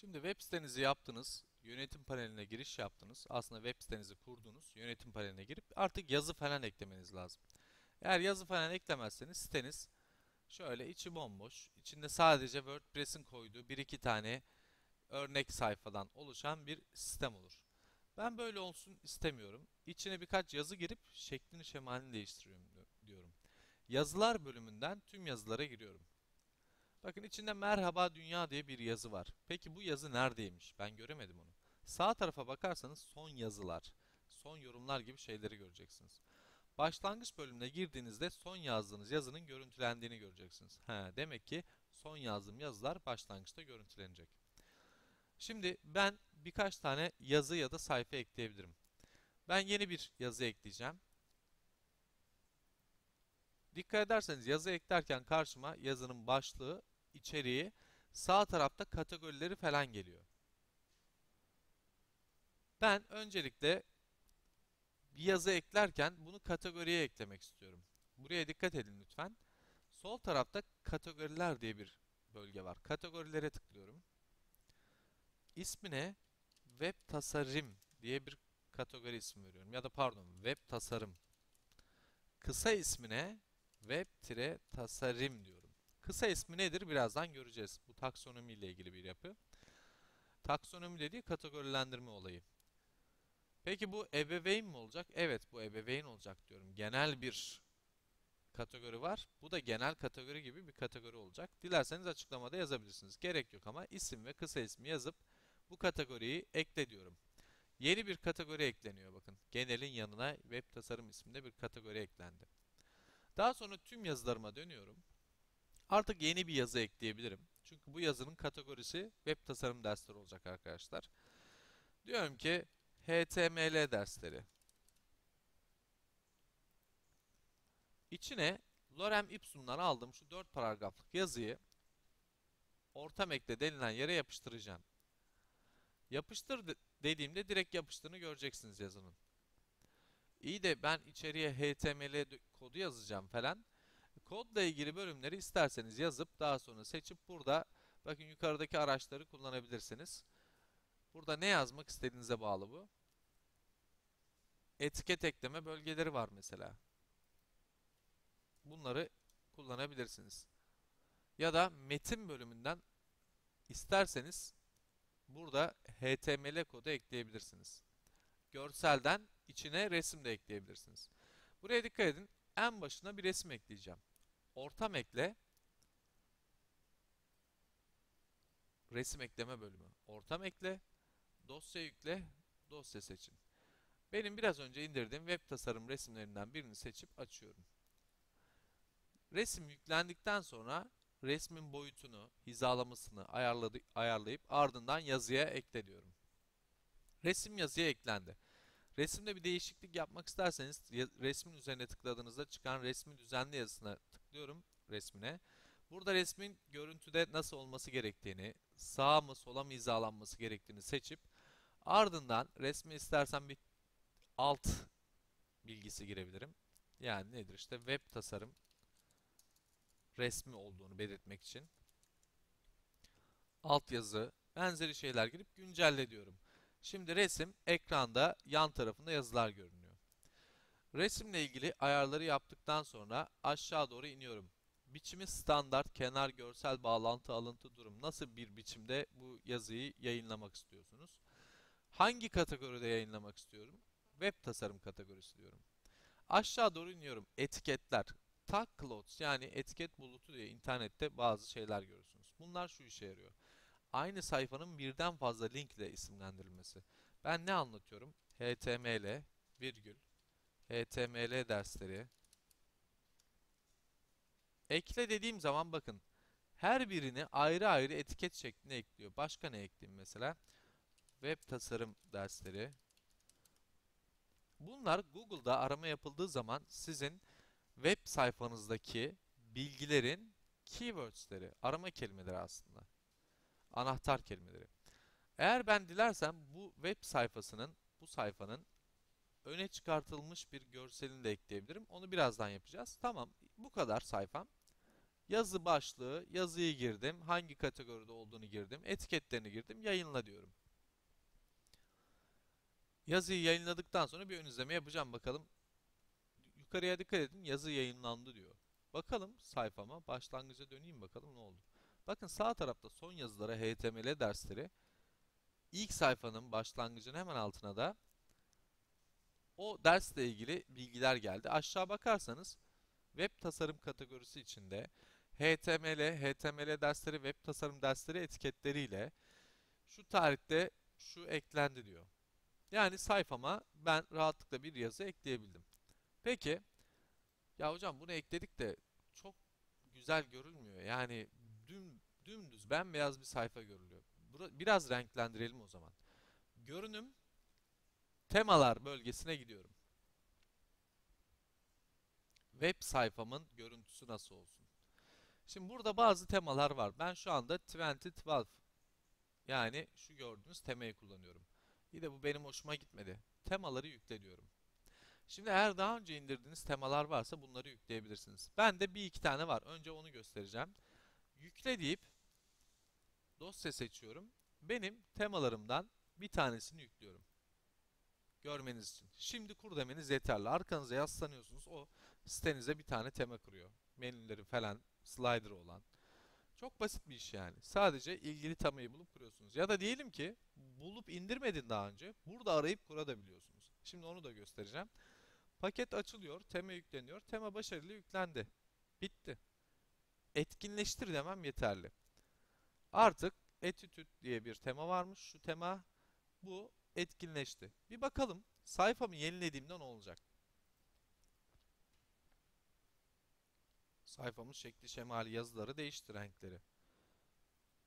Şimdi web sitenizi yaptınız, yönetim paneline giriş yaptınız. Aslında web sitenizi kurdunuz, yönetim paneline girip artık yazı falan eklemeniz lazım. Eğer yazı falan eklemezseniz siteniz şöyle içi bomboş, içinde sadece WordPress'in koyduğu bir iki tane örnek sayfadan oluşan bir sistem olur. Ben böyle olsun istemiyorum. İçine birkaç yazı girip şeklini şemalini değiştiriyorum diyorum. Yazılar bölümünden tüm yazılara giriyorum. Bakın içinde merhaba dünya diye bir yazı var. Peki bu yazı neredeymiş? Ben göremedim onu. Sağ tarafa bakarsanız son yazılar, son yorumlar gibi şeyleri göreceksiniz. Başlangıç bölümüne girdiğinizde son yazdığınız yazının görüntülendiğini göreceksiniz. He, demek ki son yazdığım yazılar başlangıçta görüntülenecek. Şimdi ben birkaç tane yazı ya da sayfa ekleyebilirim. Ben yeni bir yazı ekleyeceğim. Dikkat ederseniz yazı eklerken karşıma yazının başlığı, içeriği, sağ tarafta kategorileri falan geliyor. Ben öncelikle bir yazı eklerken bunu kategoriye eklemek istiyorum. Buraya dikkat edin lütfen. Sol tarafta kategoriler diye bir bölge var. Kategorilere tıklıyorum. İsmine web tasarım diye bir kategori ismi veriyorum. Ya da pardon web tasarım. Kısa ismine web-tasarım diyorum. Kısa ismi nedir birazdan göreceğiz. Bu taksonomi ile ilgili bir yapı. Taksonomi dediği kategorilendirme olayı. Peki bu ebeveyn mi olacak? Evet bu ebeveyn olacak diyorum. Genel bir kategori var. Bu da genel kategori gibi bir kategori olacak. Dilerseniz açıklamada yazabilirsiniz. Gerek yok ama isim ve kısa ismi yazıp bu kategoriyi ekle diyorum. Yeni bir kategori ekleniyor bakın. Genelin yanına web tasarım isminde bir kategori eklendi. Daha sonra tüm yazılarıma dönüyorum. Artık yeni bir yazı ekleyebilirim. Çünkü bu yazının kategorisi web tasarım dersleri olacak arkadaşlar. Diyorum ki HTML dersleri. İçine Lorem Ipsum'dan aldığım şu 4 paragraflık yazıyı ortam ekle denilen yere yapıştıracağım. Yapıştır dediğimde direkt yapıştığını göreceksiniz yazının. İyi de ben içeriye HTML kodu yazacağım falan. Kodla ilgili bölümleri isterseniz yazıp daha sonra seçip burada bakın yukarıdaki araçları kullanabilirsiniz. Burada ne yazmak istediğinize bağlı bu. Etiket ekleme bölgeleri var mesela. Bunları kullanabilirsiniz. Ya da metin bölümünden isterseniz burada HTML kodu ekleyebilirsiniz. Görselden içine resim de ekleyebilirsiniz. Buraya dikkat edin. En başına bir resim ekleyeceğim. Ortam ekle. Resim ekleme bölümü. Ortam ekle. Dosya yükle. Dosya seçin. Benim biraz önce indirdiğim web tasarım resimlerinden birini seçip açıyorum. Resim yüklendikten sonra resmin boyutunu, hizalamasını ayarlayıp ardından yazıya ekle diyorum. Resim yazıya eklendi. Resimde bir değişiklik yapmak isterseniz resmin üzerine tıkladığınızda çıkan resmi düzenli yazısına tıklıyorum resmine. Burada resmin görüntüde nasıl olması gerektiğini, sağa mı sola mı hizalanması gerektiğini seçip ardından resmi istersen bir alt bilgisi girebilirim. Yani nedir işte web tasarım resmi olduğunu belirtmek için altyazı benzeri şeyler girip güncelle diyorum. Şimdi resim ekranda yan tarafında yazılar görünüyor. Resimle ilgili ayarları yaptıktan sonra aşağı doğru iniyorum. Biçimi standart, kenar, görsel bağlantı, alıntı, durum. Nasıl bir biçimde bu yazıyı yayınlamak istiyorsunuz? Hangi kategoride yayınlamak istiyorum? Web tasarım kategorisi diyorum. Aşağı doğru iniyorum. Etiketler. Tag clouds yani etiket bulutu diye internette bazı şeyler görürsünüz. Bunlar şu işe yarıyor aynı sayfanın birden fazla link ile isimlendirilmesi. Ben ne anlatıyorum? HTML virgül HTML dersleri ekle dediğim zaman bakın her birini ayrı ayrı etiket şeklinde ekliyor. Başka ne ekleyeyim mesela? Web tasarım dersleri. Bunlar Google'da arama yapıldığı zaman sizin web sayfanızdaki bilgilerin keywordsleri, arama kelimeleri aslında anahtar kelimeleri. Eğer ben dilersem bu web sayfasının, bu sayfanın öne çıkartılmış bir görselini de ekleyebilirim. Onu birazdan yapacağız. Tamam, bu kadar sayfam. Yazı başlığı, yazıyı girdim. Hangi kategoride olduğunu girdim. Etiketlerini girdim. Yayınla diyorum. Yazıyı yayınladıktan sonra bir ön izleme yapacağım bakalım. Yukarıya dikkat edin. Yazı yayınlandı diyor. Bakalım sayfama. Başlangıca döneyim bakalım ne oldu. Bakın sağ tarafta son yazılara HTML dersleri. İlk sayfanın başlangıcının hemen altına da o dersle ilgili bilgiler geldi. Aşağı bakarsanız web tasarım kategorisi içinde HTML, HTML dersleri, web tasarım dersleri etiketleriyle şu tarihte şu eklendi diyor. Yani sayfama ben rahatlıkla bir yazı ekleyebildim. Peki ya hocam bunu ekledik de çok güzel görülmüyor. Yani düm, dümdüz bembeyaz bir sayfa görülüyor. Bura- Biraz renklendirelim o zaman. Görünüm temalar bölgesine gidiyorum. Web sayfamın görüntüsü nasıl olsun? Şimdi burada bazı temalar var. Ben şu anda 2012 yani şu gördüğünüz temayı kullanıyorum. Bir de bu benim hoşuma gitmedi. Temaları yükle diyorum. Şimdi eğer daha önce indirdiğiniz temalar varsa bunları yükleyebilirsiniz. Ben de bir iki tane var. Önce onu göstereceğim. Yükle deyip dosya seçiyorum. Benim temalarımdan bir tanesini yüklüyorum. Görmeniz için. Şimdi kur demeniz yeterli. Arkanıza yaslanıyorsunuz. O sitenize bir tane tema kuruyor. Menüleri falan slider olan. Çok basit bir iş yani. Sadece ilgili temayı bulup kuruyorsunuz. Ya da diyelim ki bulup indirmedin daha önce. Burada arayıp kurabiliyorsunuz. Şimdi onu da göstereceğim. Paket açılıyor, tema yükleniyor. Tema başarılı yüklendi. Bitti. Etkinleştir demem yeterli. Artık Attitude diye bir tema varmış. Şu tema bu etkinleşti. Bir bakalım sayfamı yenilediğimde ne olacak? Sayfamın şekli, şemali, yazıları değişti renkleri.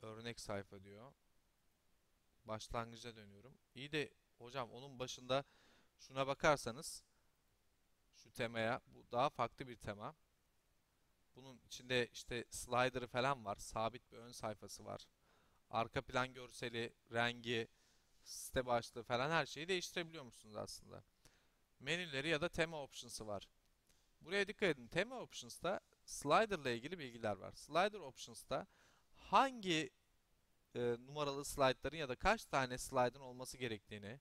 Örnek sayfa diyor. Başlangıca dönüyorum. İyi de hocam onun başında şuna bakarsanız şu temaya bu daha farklı bir tema. Bunun içinde işte slider'ı falan var. Sabit bir ön sayfası var. Arka plan görseli, rengi, site başlığı falan her şeyi değiştirebiliyor musunuz aslında. Menüleri ya da tema options'ı var. Buraya dikkat edin. Tema options'ta slider ile ilgili bilgiler var. Slider options'ta hangi e, numaralı slaytların ya da kaç tane slaytın olması gerektiğini,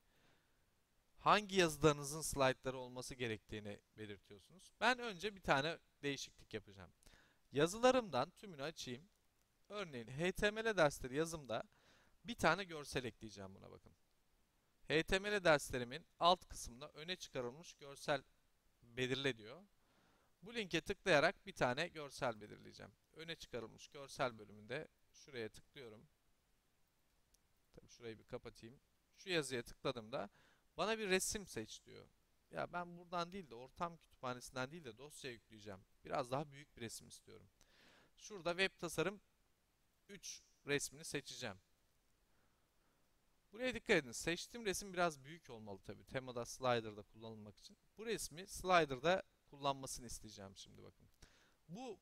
hangi yazılarınızın slaytları olması gerektiğini belirtiyorsunuz. Ben önce bir tane değişiklik yapacağım. Yazılarımdan tümünü açayım. Örneğin HTML dersleri yazımda bir tane görsel ekleyeceğim buna bakın. HTML derslerimin alt kısmında öne çıkarılmış görsel belirle diyor. Bu linke tıklayarak bir tane görsel belirleyeceğim. Öne çıkarılmış görsel bölümünde şuraya tıklıyorum. Tabii şurayı bir kapatayım. Şu yazıya tıkladığımda bana bir resim seç diyor. Ya ben buradan değil de ortam kütüphanesinden değil de dosya yükleyeceğim. Biraz daha büyük bir resim istiyorum. Şurada web tasarım 3 resmini seçeceğim. Buraya dikkat edin. Seçtiğim resim biraz büyük olmalı tabii. Temada slider'da kullanılmak için. Bu resmi slider'da kullanmasını isteyeceğim şimdi bakın. Bu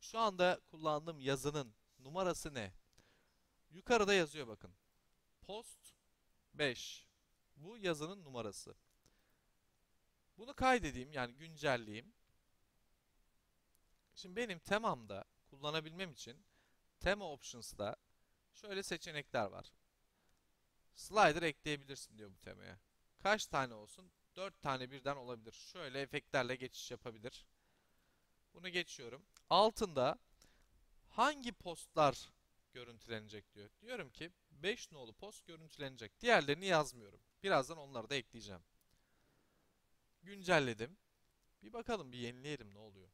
şu anda kullandığım yazının numarası ne? Yukarıda yazıyor bakın. Post 5. Bu yazının numarası. Bunu kaydedeyim yani güncelleyeyim. Şimdi benim temamda kullanabilmem için tema options'da şöyle seçenekler var. Slider ekleyebilirsin diyor bu temaya. Kaç tane olsun? 4 tane birden olabilir. Şöyle efektlerle geçiş yapabilir. Bunu geçiyorum. Altında hangi postlar görüntülenecek diyor. Diyorum ki 5 nolu post görüntülenecek. Diğerlerini yazmıyorum. Birazdan onları da ekleyeceğim. Güncelledim. Bir bakalım bir yenileyelim ne oluyor.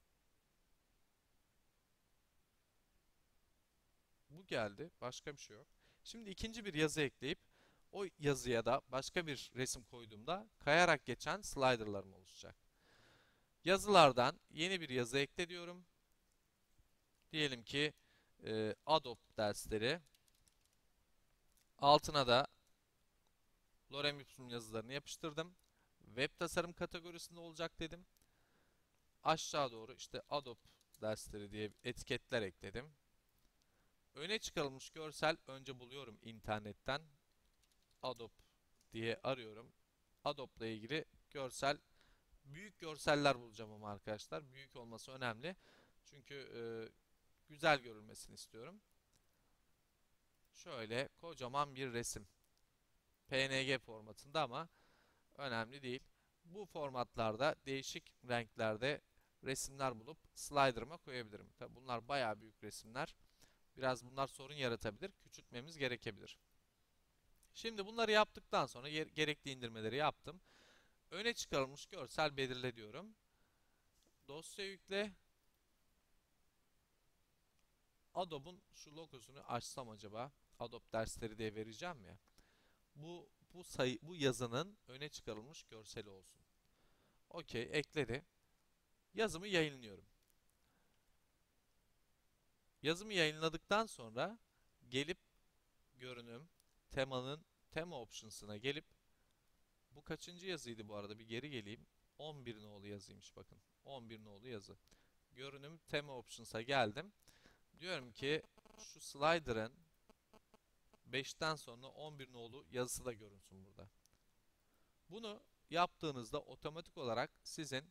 Bu geldi. Başka bir şey yok. Şimdi ikinci bir yazı ekleyip o yazıya da başka bir resim koyduğumda kayarak geçen slider'larım oluşacak. Yazılardan yeni bir yazı ekle diyorum. Diyelim ki e, Adobe dersleri. Altına da Lorem Ipsum yazılarını yapıştırdım. Web tasarım kategorisinde olacak dedim. Aşağı doğru işte Adobe dersleri diye etiketler ekledim. Öne çıkarılmış görsel önce buluyorum internetten. Adobe diye arıyorum. Adobe ile ilgili görsel büyük görseller bulacağım ama arkadaşlar. Büyük olması önemli. Çünkü e, güzel görülmesini istiyorum. Şöyle kocaman bir resim. PNG formatında ama önemli değil. Bu formatlarda değişik renklerde resimler bulup slider'ıma koyabilirim. Tabi bunlar bayağı büyük resimler. Biraz bunlar sorun yaratabilir. Küçültmemiz gerekebilir. Şimdi bunları yaptıktan sonra gerekli indirmeleri yaptım. Öne çıkarılmış görsel belirle diyorum. Dosya yükle. Adobe'un şu logosunu açsam acaba? Adobe dersleri diye vereceğim ya. Bu bu sayı bu yazının öne çıkarılmış görseli olsun. Okey, ekledi. Yazımı yayınlıyorum. Yazımı yayınladıktan sonra gelip görünüm temanın tema options'ına gelip bu kaçıncı yazıydı bu arada bir geri geleyim. 11 nolu yazıymış bakın. 11 nolu yazı. Görünüm tema options'a geldim. Diyorum ki şu slider'ın 5'ten sonra 11 nolu yazısı da görünsün burada. Bunu yaptığınızda otomatik olarak sizin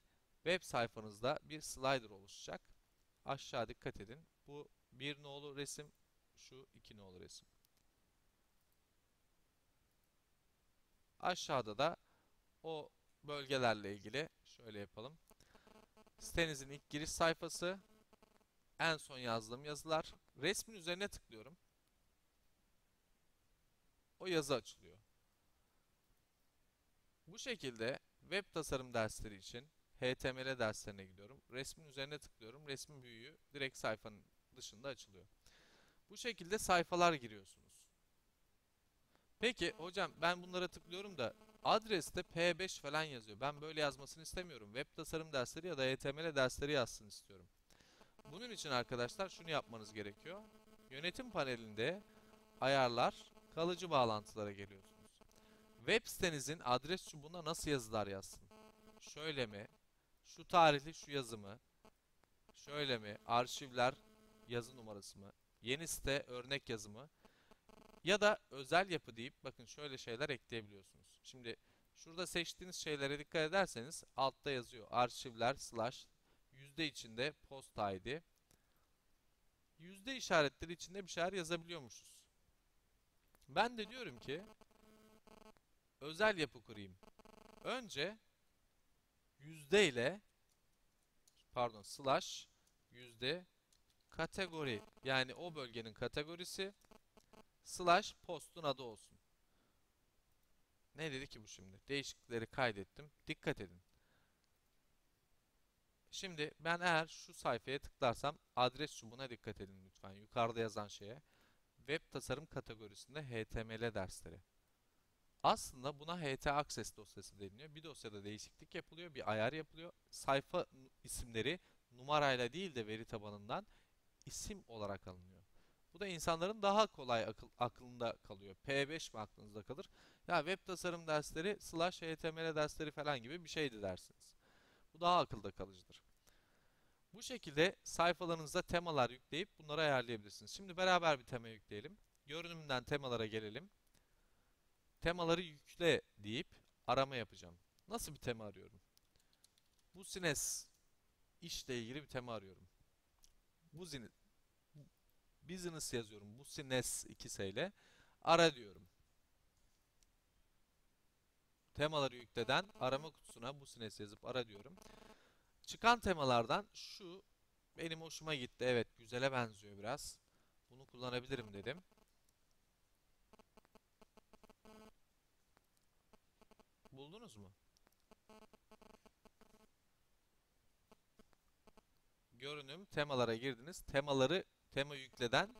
web sayfanızda bir slider oluşacak. Aşağı dikkat edin. Bu 1 nolu resim, şu 2 nolu resim. Aşağıda da o bölgelerle ilgili şöyle yapalım. Sitenizin ilk giriş sayfası, en son yazdığım yazılar. Resmin üzerine tıklıyorum. O yazı açılıyor. Bu şekilde web tasarım dersleri için HTML derslerine gidiyorum. Resmin üzerine tıklıyorum. Resmin büyüğü direkt sayfanın dışında açılıyor. Bu şekilde sayfalar giriyorsunuz. Peki hocam ben bunlara tıklıyorum da adreste P5 falan yazıyor. Ben böyle yazmasını istemiyorum. Web tasarım dersleri ya da HTML dersleri yazsın istiyorum. Bunun için arkadaşlar şunu yapmanız gerekiyor. Yönetim panelinde ayarlar, kalıcı bağlantılara geliyorsunuz. Web sitenizin adres çubuğuna nasıl yazılar yazsın? Şöyle mi? Şu tarihli şu yazı mı? Şöyle mi? Arşivler yazı numarası mı? Yeni site örnek yazı mı? Ya da özel yapı deyip bakın şöyle şeyler ekleyebiliyorsunuz. Şimdi şurada seçtiğiniz şeylere dikkat ederseniz altta yazıyor. Arşivler slash yüzde içinde post ID. Yüzde işaretleri içinde bir şeyler yazabiliyormuşuz. Ben de diyorum ki özel yapı kurayım. Önce yüzde ile pardon slash yüzde kategori yani o bölgenin kategorisi slash postun adı olsun. Ne dedi ki bu şimdi? Değişiklikleri kaydettim. Dikkat edin. Şimdi ben eğer şu sayfaya tıklarsam adres çubuğuna dikkat edin lütfen. Yukarıda yazan şeye. Web tasarım kategorisinde HTML dersleri. Aslında buna HT Access dosyası deniliyor. Bir dosyada değişiklik yapılıyor, bir ayar yapılıyor. Sayfa isimleri numarayla değil de veri tabanından isim olarak alınıyor. Bu da insanların daha kolay akıl, aklında kalıyor. P5 mi aklınızda kalır? Ya web tasarım dersleri slash HTML dersleri falan gibi bir şeydi dersiniz. Bu daha akılda kalıcıdır. Bu şekilde sayfalarınızda temalar yükleyip bunları ayarlayabilirsiniz. Şimdi beraber bir tema yükleyelim. Görünümden temalara gelelim. Temaları yükle deyip arama yapacağım. Nasıl bir tema arıyorum? Bu sines işle ilgili bir tema arıyorum. Bu zini, business yazıyorum. Bu sines 2S ile ara diyorum. Temaları yükleden arama kutusuna bu sines yazıp ara diyorum. Çıkan temalardan şu benim hoşuma gitti. Evet güzele benziyor biraz. Bunu kullanabilirim dedim. Buldunuz mu? Görünüm temalara girdiniz. Temaları tema yükleden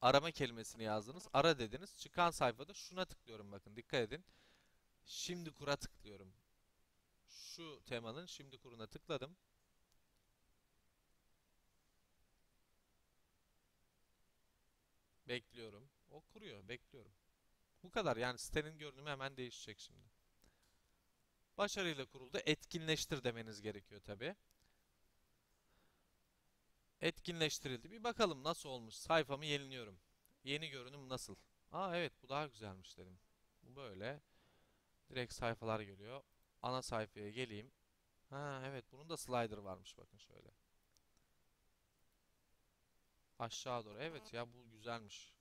arama kelimesini yazdınız. Ara dediniz. Çıkan sayfada şuna tıklıyorum bakın dikkat edin. Şimdi kura tıklıyorum. Şu temanın şimdi kuruna tıkladım. Bekliyorum. O kuruyor. Bekliyorum. Bu kadar. Yani sitenin görünümü hemen değişecek şimdi. Başarıyla kuruldu. Etkinleştir demeniz gerekiyor tabi. Etkinleştirildi. Bir bakalım nasıl olmuş. Sayfamı yeniliyorum. Yeni görünüm nasıl? Aa evet bu daha güzelmiş dedim. Bu böyle. Direkt sayfalar geliyor. Ana sayfaya geleyim. Ha evet bunun da slider varmış bakın şöyle. Aşağı doğru. Evet ya bu güzelmiş.